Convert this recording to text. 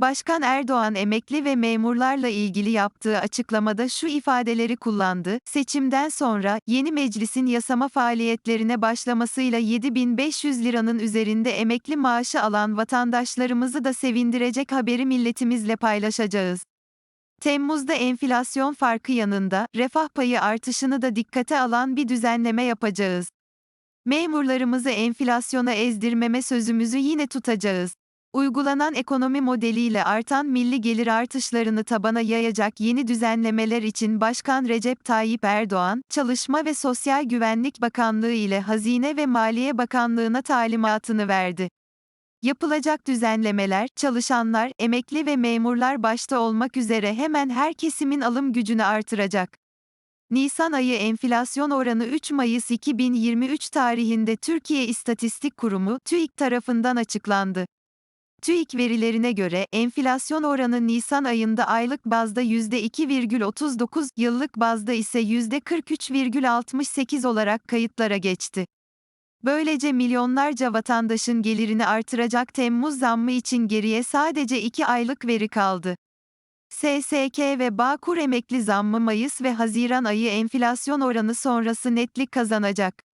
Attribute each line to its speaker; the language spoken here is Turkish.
Speaker 1: Başkan Erdoğan emekli ve memurlarla ilgili yaptığı açıklamada şu ifadeleri kullandı, seçimden sonra, yeni meclisin yasama faaliyetlerine başlamasıyla 7500 liranın üzerinde emekli maaşı alan vatandaşlarımızı da sevindirecek haberi milletimizle paylaşacağız. Temmuz'da enflasyon farkı yanında, refah payı artışını da dikkate alan bir düzenleme yapacağız. Memurlarımızı enflasyona ezdirmeme sözümüzü yine tutacağız. Uygulanan ekonomi modeliyle artan milli gelir artışlarını tabana yayacak yeni düzenlemeler için Başkan Recep Tayyip Erdoğan, Çalışma ve Sosyal Güvenlik Bakanlığı ile Hazine ve Maliye Bakanlığı'na talimatını verdi. Yapılacak düzenlemeler, çalışanlar, emekli ve memurlar başta olmak üzere hemen her kesimin alım gücünü artıracak. Nisan ayı enflasyon oranı 3 Mayıs 2023 tarihinde Türkiye İstatistik Kurumu TÜİK tarafından açıklandı. TÜİK verilerine göre enflasyon oranı Nisan ayında aylık bazda %2,39, yıllık bazda ise %43,68 olarak kayıtlara geçti. Böylece milyonlarca vatandaşın gelirini artıracak Temmuz zammı için geriye sadece 2 aylık veri kaldı. SSK ve Bağkur emekli zammı Mayıs ve Haziran ayı enflasyon oranı sonrası netlik kazanacak.